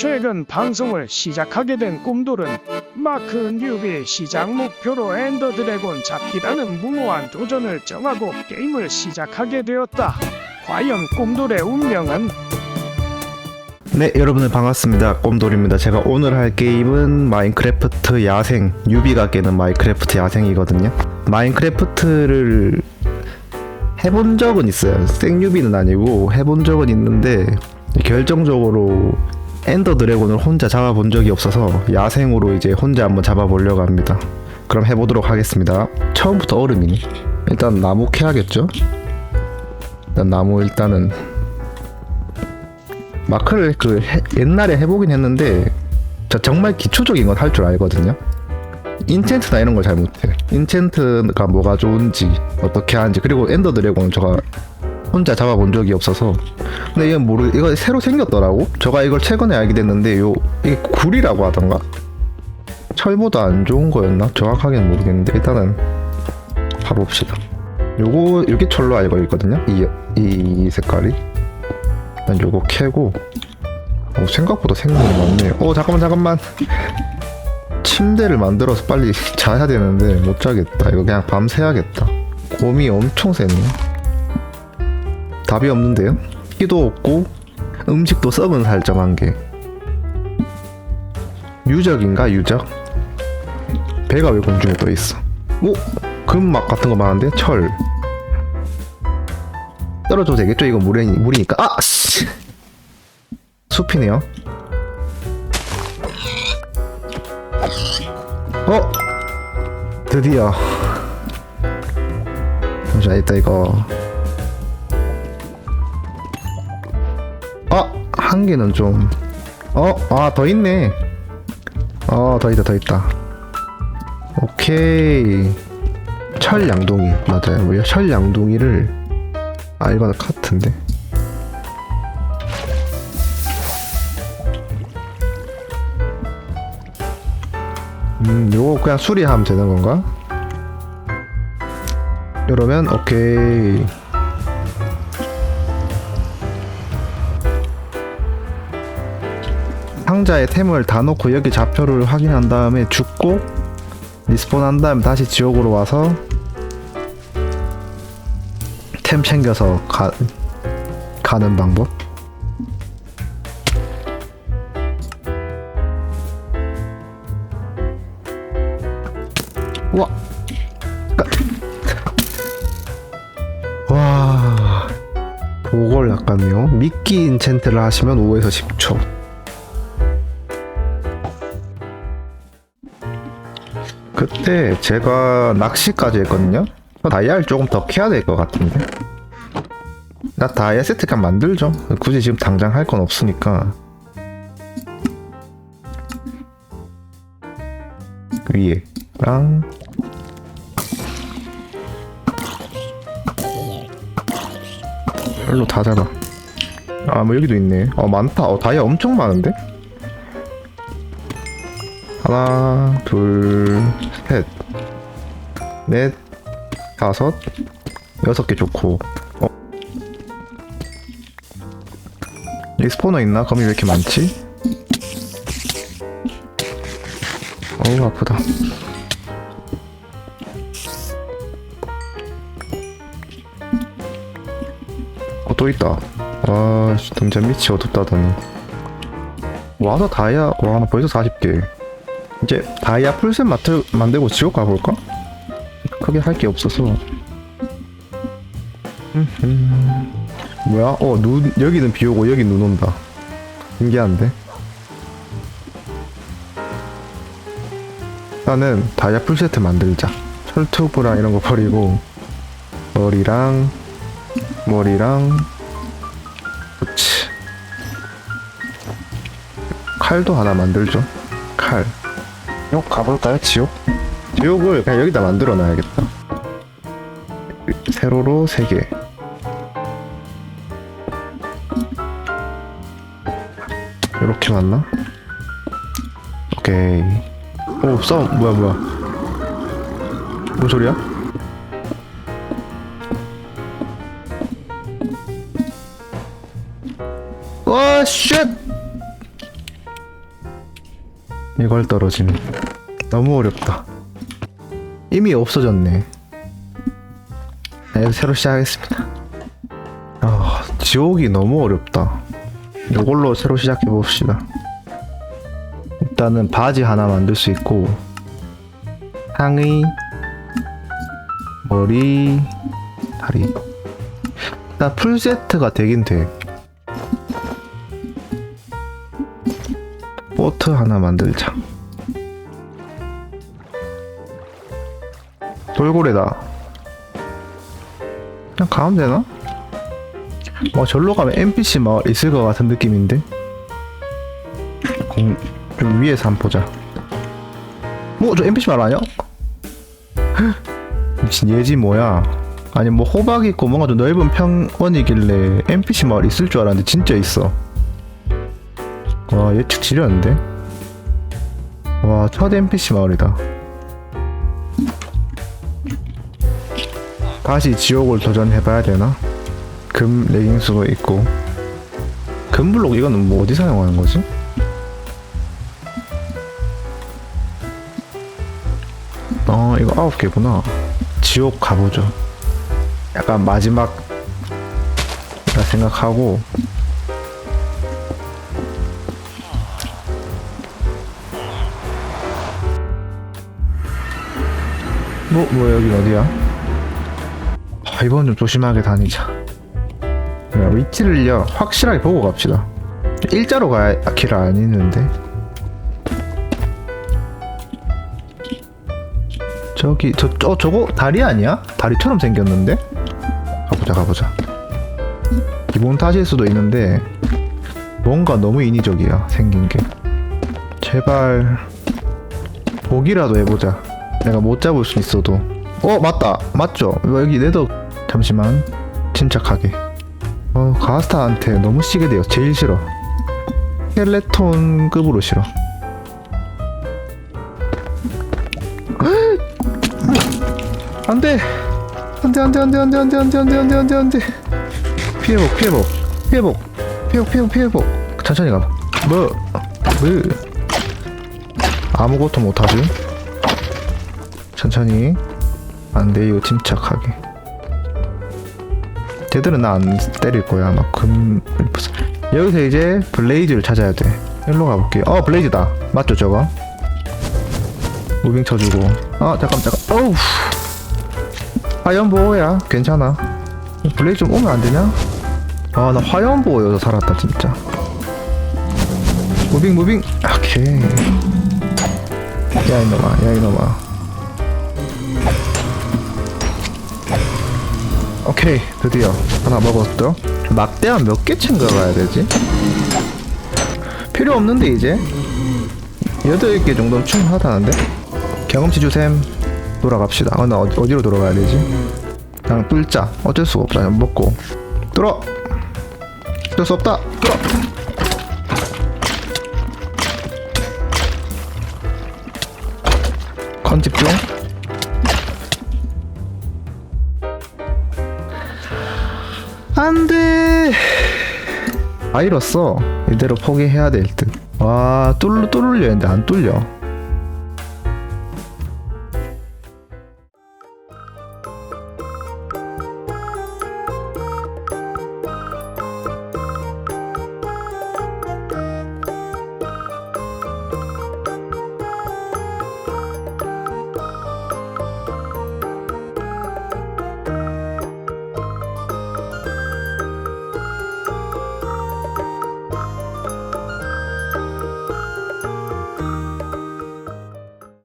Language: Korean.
최근 방송을 시작하게 된 꿈돌은 마크 뉴비의 시작 목표로 엔더 드래곤 잡기라는 무모한 도전을 정하고 게임을 시작하게 되었다. 과연 꿈돌의 운명은? 네 여러분들 반갑습니다 꼼돌입니다 제가 오늘 할 게임은 마인크래프트 야생 유비가 깨는 마인크래프트 야생이거든요 마인크래프트를 해본 적은 있어요 생유비는 아니고 해본 적은 있는데 결정적으로 엔더 드래곤을 혼자 잡아본 적이 없어서 야생으로 이제 혼자 한번 잡아보려고 합니다 그럼 해보도록 하겠습니다 처음부터 얼음이네 일단 나무 캐야겠죠 일단 나무 일단은 마크를 그 해- 옛날에 해보긴 했는데 저 정말 기초적인 건 할 줄 알거든요. 인챈트나 이런 걸 잘 못해. 인챈트가 뭐가 좋은지 어떻게 하는지 그리고 엔더 드래곤 제가 혼자 잡아본 적이 없어서. 근데 이건 모르 이거 새로 생겼더라고. 제가 이걸 최근에 알게 됐는데 요 이게 굴이라고 하던가? 철보다 안 좋은 거였나? 정확하게는 모르겠는데 일단은 가봅시다. 요거 이렇게 철로 알고 있거든요. 이 이 색깔이. 일단 요거 캐고. 어, 생각보다 생명이 많네요. 어 잠깐만 잠깐만. 침대를 만들어서 빨리 자야 되는데 못 자겠다. 이거 그냥 밤새야겠다. 곰이 엄청 세네 답이 없는데요? 끼도 없고 음식도 썩은 살점한 게 유적인가 유적? 배가 왜 공중에 떠 있어? 오 금막 같은 거 많은데 철 떨어져도 되겠죠? 이거 물이, 물이니까. 아! 씨! 숲이네요. 어! 드디어. 잠시만, 이따 이거. 한 개는 좀. 어? 아, 더 있네. 어, 더 있다, 더 있다. 오케이. 철 양동이. 맞아요. 뭐야? 철 양동이를 아 이거는 카트인데 음 요거 그냥 수리하면 되는 건가? 이러면 오케이 상자에 템을 다 넣고 여기 좌표를 확인한 다음에 죽고 리스폰 한 다음에 다시 지옥으로 와서 템 챙겨서 가, 가는 방법? 와! 까- 와. 그걸 약간요. 미끼 인챈트를 하시면 5에서 10초. 그때 제가 낚시까지 했거든요. 다이아를 조금 더 캐야 될 것 같은데. 나 다이아 세트값 만들죠. 굳이 지금 당장 할 건 없으니까. 위에랑 별로 다 잡아. 아, 뭐 여기도 있네. 어, 많다. 어, 다이아 엄청 많은데? 하나, 둘, 셋, 넷, 다섯, 여섯 개 좋고. 어. 여기 스포너 있나? 검이 왜 이렇게 많지? 어우 아프다. 어 또 있다. 와 씨, 등잔 밑이 어둡다더니. 와서 다이아 와나 벌써 40개. 이제 다이아 풀셋 마트 만들고 지옥 가볼까? 크게 할 게 없어서. 음흠. 뭐야? 어, 눈, 여기는 비 오고 여기 눈 온다. 신기한데? 일단은 다이아 풀세트 만들자. 철투브랑 이런 거 버리고, 머리랑, 머리랑, 그치. 칼도 하나 만들죠. 칼. 요 가볼까요, 지옥? 지옥을 그냥 여기다 만들어 놔야겠다. 세로로 3개. 이렇게 맞나? 오케이. 오, 싸움. 뭐야, 뭐야. 뭔 소리야? 와, 쉣! 이걸 떨어지네. 너무 어렵다. 이미 없어졌네. 네, 새로 시작하겠습니다. 아, 지옥이 너무 어렵다. 이걸로 새로 시작해 봅시다. 일단은 바지 하나 만들 수 있고 상의, 머리, 다리. 일단 풀 세트가 되긴 돼. 보트 하나 만들자. 돌고래다. 그냥 가면 되나? 뭐 절로 가면 NPC 마을 있을 것 같은 느낌인데. 공, 좀 위에서 한번 보자. 뭐 저 NPC 마을 아니야? 미친 예지 뭐야? 아니 뭐 호박 있고 뭔가 좀 넓은 평원이길래 NPC 마을 있을 줄 알았는데 진짜 있어. 와 예측 지렸는데? 와 첫 NPC 마을이다 다시 지옥을 도전해봐야 되나? 금 레깅스도 있고 금블록 이거는 뭐 어디 사용하는 거지? 어 이거 아홉 개구나 지옥 가보죠 약간 마지막 라 생각하고 뭐, 뭐, 여긴 어디야? 아, 이번 좀 조심하게 다니자. 야, 위치를요, 확실하게 보고 갑시다. 일자로 가야 길 아니는데. 저기, 저, 저, 저거 다리 아니야? 다리처럼 생겼는데? 가보자, 가보자. 기본 탓일 수도 있는데, 뭔가 너무 인위적이야, 생긴 게. 제발, 보기라도 해보자. 내가 못 잡을 수 있어도. 어 맞다. 맞죠? 여기 내도 잠시만. 침착하게. 어 가스타한테 너무 시게 돼요. 제일 싫어. 켈레톤급으로 싫어. 안돼! 안돼 안돼 안돼 안돼 안돼 안돼 안돼 안돼 안돼 안돼. 피해복 피해복. 피해복. 피해복 피해복 피해복. 천천히 가봐. 뭐? 뭐? 아무것도 못하지 천천히 안 돼요 침착하게. 쟤들은 나 안 때릴 거야. 아마 금 여기서 이제 블레이즈를 찾아야 돼. 일로 가볼게요 어 블레이즈다. 맞죠 저거? 무빙 쳐주고. 아 잠깐 잠깐. 어우. 화염보호야. 괜찮아. 블레이즈 좀 오면 안 되냐? 아 나 화염보호여서 살았다 진짜. 무빙 무빙. 오케이. 야 이놈아. 야 이놈아 오케이 드디어 하나 먹었죠 막대한 몇 개 챙겨가야 되지? 필요 없는데 이제? 8개 정도는 충분하다는데? 경험치 주셈. 돌아갑시다. 아, 나 어디, 어디로 돌아가야 되지? 그냥 뚫자. 어쩔 수가 그냥 먹고. 뚫어! 어쩔 수 없다. 뚫어! 컨집 중 안 돼. 아 이렇어 이대로 포기해야 될 듯. 와뚫 뚫으려 했는데 안 뚫려